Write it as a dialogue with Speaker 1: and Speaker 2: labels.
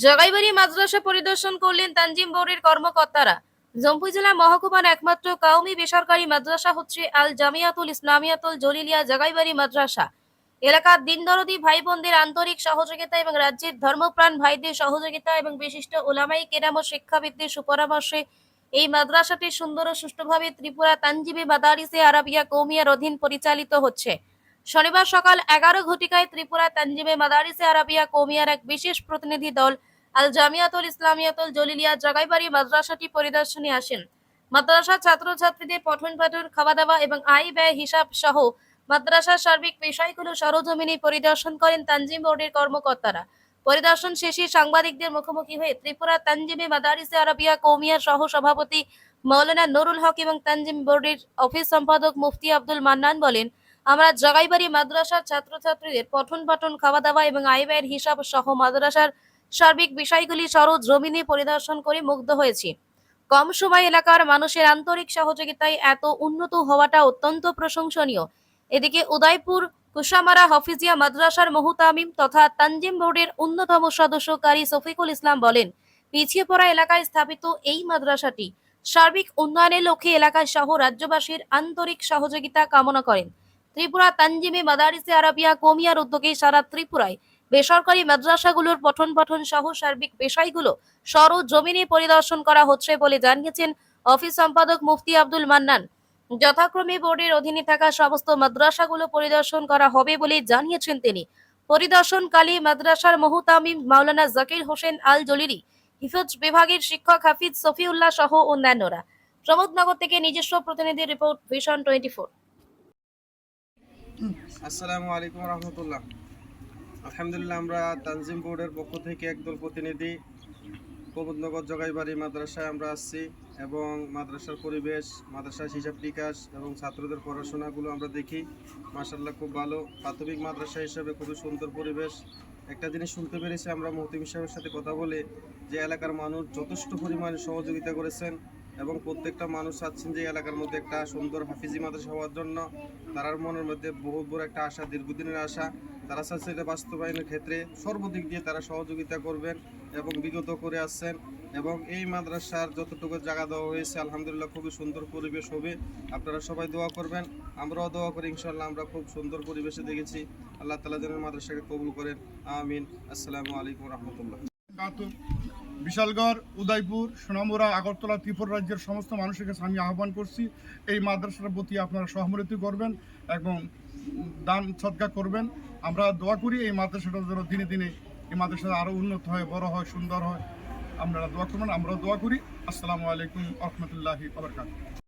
Speaker 1: জগাইবাড়ি মাদ্রাসা পরিদর্শন করলেন তানজিম বোর্ডের কর্মকর্তারা। জম্পুই জেলা মহকুমার একমাত্র কাউমি বেসরকারি মাদ্রাসা হচ্ছে আল জামিয়াতুল ইসলামিয়াতুল জলিলিয়া জগাইবাড়ি মাদ্রাসা। এলাকার দিনদরদি ভাই বোনদের আন্তরিক সহযোগিতা এবং রাজ্যের ধর্মপ্রাণ ভাইদের সহযোগিতা এবং বিশিষ্ট ওলামাই কেরাম ও শিক্ষাবিদদের সুপরামর্শে এই মাদ্রাসাটি সুন্দর ও সুষ্ঠুভাবে ত্রিপুরা তানজিবি মাদারিসে আরাবিয়া কৌমিয়ার অধীন পরিচালিত হচ্ছে। শনিবার সকাল এগারো ঘটিকায় ত্রিপুরা, তানজিমে, মাদারিসে, আরাবিয়া, কৌমিয়ার এক বিশেষ প্রতিনিধি দল আল জামিয়াতুল ইসলামিয়াতুল জলিলিয়া জগাইবাড়ি মাদ্রাসাটি পরিদর্শনে আসেন। মাদ্রাসার ছাত্রছাত্রীদের পঠন পাঠন, খাওয়া দাওয়া এবং আয় ব্যয় হিসাব সহ মাদ্রাসার সার্বিক বিষয়গুলো সরজমিনে পরিদর্শন করেন তানজিম বোর্ডের কর্মকর্তারা। পরিদর্শন শেষে সাংবাদিকদের মুখোমুখি হয়ে ত্রিপুরা, তানজিমে, মাদারিসে, আরাবিয়া, কৌমিয়ার সহ সভাপতি মৌলানা নুরুল হক এবং তানজিম বোর্ডের অফিস সম্পাদক মুফতি আব্দুল মান্নান বলেন আমরা জগাইবাড়ি মাদ্রাসার ছাত্রছাত্রীদের পঠন পাঠন খাওয়া দাওয়া এবং আয় ব্যয়ের হিসাব সহ মাদ্রাসার সার্বিক বিষয়গুলি সরজ জমিনে পরিদর্শন করে মুগ্ধ হয়েছি। কম সময় এলাকার মানুষের আন্তরিক সহযোগিতায় এত উন্নত হওয়াটা অত্যন্ত প্রশংসনীয়। এদিকে উদয়পুর কুশামারা হফিজিয়া মাদ্রাসার মুহুতামিম তথা তানজিম বোর্ডের অন্যতম সদস্য কারি শফিকুল ইসলাম বলেন, পিছিয়ে পড়া এলাকায় স্থাপিত এই মাদ্রাসাটি সার্বিক উন্নয়নের লক্ষ্যে এলাকায় সহ রাজ্যবাসীর আন্তরিক সহযোগিতা কামনা করেন। ত্রিপুরা তানজিমে মাদারিসে আরাবিয়া কোমিয়ার উদ্যোগে সারা ত্রিপুরায় বেসরকারি মাদ্রাসাগুলোর পঠন পাঠন সহ সার্বিক বিষয়গুলো সর জমিনে পরিদর্শন করা হচ্ছে বলে জানিয়েছেন অফিস সম্পাদক মুফতি আব্দুল মান্নান। যথাক্রমে বোর্ডের অধীনে থাকা সমস্ত মাদ্রাসাগুলো পরিদর্শন করা হবে বলে জানিয়েছেন তিনি। পরিদর্শনকালে মাদ্রাসার মহুতামিম মাওলানা জাকির হোসেন আল জলিরি হিফজ বিভাগের শিক্ষক হাফিজ সফিউল্লাহ সহ অন্যান্যরা। প্রমোদনগর থেকে নিজস্ব প্রতিনিধি রিপোর্ট ভিশন টোয়েন্টি ফোর
Speaker 2: আসসালামু আলাইকুম রহমতুল্লাহ। আলহামদুলিল্লাহ আমরা তানজিম বোর্ডের পক্ষ থেকে একদল প্রতিনিধি প্রবোধনগর জগাইবাড়ি মাদ্রাসায় আমরা আসছি এবং মাদ্রাসার পরিবেশ, মাদ্রাসার হিসাব বিকাশ এবং ছাত্রদের পড়াশোনাগুলো আমরা দেখি। মাসাল্লাহ খুব ভালো। প্রাথমিক মাদ্রাসা হিসেবে খুবই সুন্দর পরিবেশ। একটা জিনিস শুনতে পেরেছি, আমরা মহতিম সাহেবের সাথে কথা বলে যে এলাকার মানুষ যথেষ্ট পরিমাণে সহযোগিতা করেছেন। এবং প্রত্যেকটা মানুষ চাচ্ছেন যে এলাকার মধ্যে একটা সুন্দর হাফিজি মাদ্রাসা হওয়ার জন্য। তারার মনের মধ্যে বহুত বড় একটা আশা, দীর্ঘদিনের আশা। তারা চাচ্ছে এটা বাস্তবায়নের ক্ষেত্রে সর্বদিক দিয়ে তারা সহযোগিতা করবেন এবং বিগত করে আসছেন। এবং এই মাদ্রাসার যতটুকু জায়গা দেওয়া হয়েছে, আলহামদুলিল্লাহ খুবই সুন্দর পরিবেশ হবে। আপনারা সবাই দোয়া করবেন। আমরাও দোয়া করি ইনশাল্লাহ আমরা খুব সুন্দর পরিবেশে দেখেছি। আল্লাহ তালা যেন মাদ্রাসাকে কবুল করেন। আমিন। আসসালামু আলাইকুম রহমতুল্লাহ।
Speaker 3: বিশালগড়, উদয়পুর সোনামুরা আগরতলা, ত্রিপুরা রাজ্যের সমস্ত মানুষের কাছে আমি আহ্বান করছি। এই মাদ্রাসার প্রতি আপনারা সহমৃত্যু করবেন এবং দান সৎকার করবেন। আমরা দোয়া করি এই মাদ্রাসাটা যেন দিনে দিনে এই মাদ্রাসাটা আরও উন্নত হয়, বড় হয়, সুন্দর হয়। আপনারা দোয়া করবেন, আমরাও দোয়া করি। আসসালামু আলাইকুম রহমতুল্লাহি আবরকাত